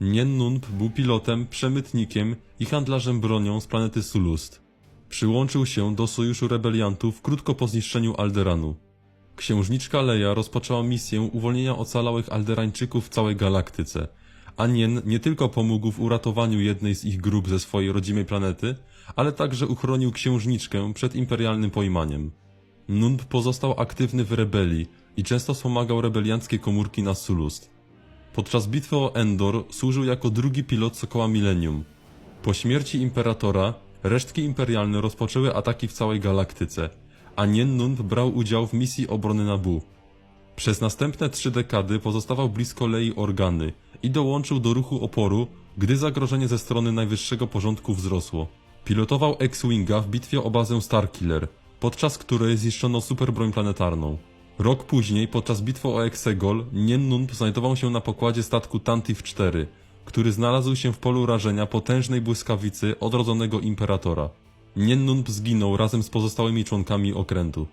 Nien Nunb był pilotem, przemytnikiem i handlarzem bronią z planety Sulust. Przyłączył się do sojuszu rebeliantów krótko po zniszczeniu Alderanu. Księżniczka Leia rozpoczęła misję uwolnienia ocalałych Alderańczyków w całej galaktyce, a Nien nie tylko pomógł w uratowaniu jednej z ich grup ze swojej rodzimej planety, ale także uchronił księżniczkę przed imperialnym pojmaniem. Nunb pozostał aktywny w rebelii i często wspomagał rebelianckie komórki na Sulust. Podczas bitwy o Endor służył jako drugi pilot Sokoła Millennium. Po śmierci Imperatora, resztki imperialne rozpoczęły ataki w całej galaktyce, a Nien Nunb brał udział w misji obrony Nabu. Przez następne trzy dekady pozostawał blisko Lei Organy i dołączył do ruchu oporu, gdy zagrożenie ze strony najwyższego porządku wzrosło. Pilotował X-Winga w bitwie o bazę Starkiller, podczas której zniszczono superbroń planetarną. Rok później, podczas bitwy o Exegol, Nien Nunb znajdował się na pokładzie statku Tantif 4, który znalazł się w polu rażenia potężnej błyskawicy odrodzonego Imperatora. Nien Nunb zginął razem z pozostałymi członkami okrętu.